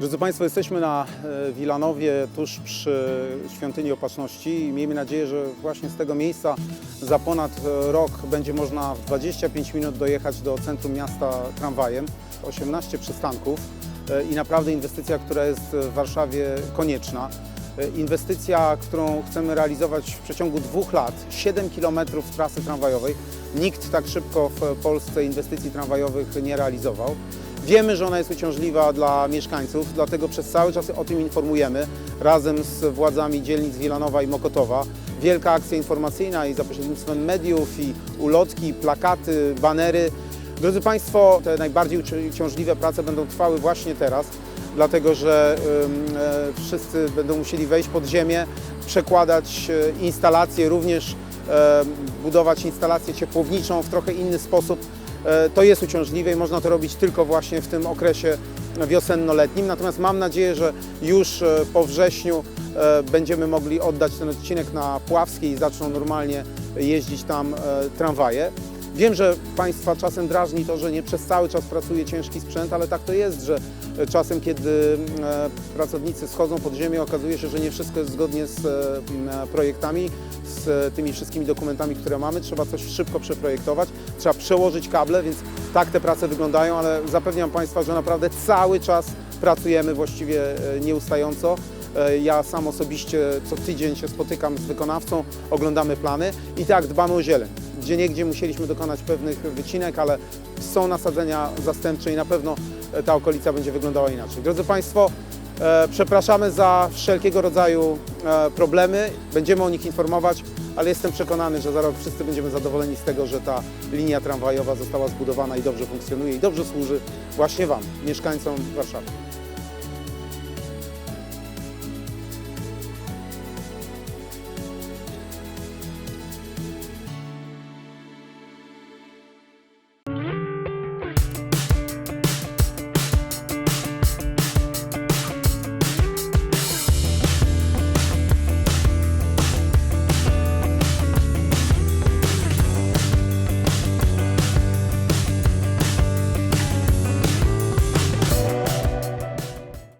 Drodzy Państwo, jesteśmy na e, Wilanowie, tuż przy Świątyni Opatrzności i miejmy nadzieję, że właśnie z tego miejsca za ponad e, rok będzie można w 25 minut dojechać do centrum miasta tramwajem. 18 przystanków e, i naprawdę inwestycja, która jest w Warszawie konieczna. Inwestycja, którą chcemy realizować w przeciągu dwóch lat, 7 km trasy tramwajowej. Nikt tak szybko w Polsce inwestycji tramwajowych nie realizował. Wiemy, że ona jest uciążliwa dla mieszkańców, dlatego przez cały czas o tym informujemy razem z władzami dzielnic Wilanowa i Mokotowa. Wielka akcja informacyjna i za pośrednictwem mediów i ulotki, plakaty, banery. Drodzy Państwo, te najbardziej uci- uciążliwe prace będą trwały właśnie teraz, dlatego że e, wszyscy będą musieli wejść pod ziemię, przekładać e, instalacje, również e, budować instalację ciepłowniczą w trochę inny sposób. E, To jest uciążliwe i można to robić tylko właśnie w tym okresie wiosenno-letnim. Natomiast mam nadzieję, że już e, po wrześniu e, będziemy mogli oddać ten odcinek na Pławskiej i zaczną normalnie jeździć tam tramwaje. Wiem, że Państwa czasem drażni to, że nie przez cały czas pracuje ciężki sprzęt, ale tak to jest, że e, czasem, kiedy e, pracownicy schodzą pod ziemię, okazuje się, że nie wszystko jest zgodnie z e, projektami, z tymi wszystkimi dokumentami, które mamy. Trzeba coś szybko przeprojektować, trzeba przełożyć kable, więc tak te prace wyglądają, ale zapewniam Państwa, że naprawdę cały czas pracujemy właściwie nieustająco. E, Ja sam osobiście co tydzień się spotykam z wykonawcą, oglądamy plany i tak dbamy o zieleń. Gdzie niegdzie musieliśmy dokonać pewnych wycinek, ale są nasadzenia zastępcze i na pewno e, ta okolica będzie wyglądała inaczej. Drodzy Państwo, e, przepraszamy za wszelkiego rodzaju problemy, będziemy o nich informować, ale jestem przekonany, że za rok wszyscy będziemy zadowoleni z tego, że ta linia tramwajowa została zbudowana i dobrze funkcjonuje i dobrze służy właśnie Wam, mieszkańcom Warszawy.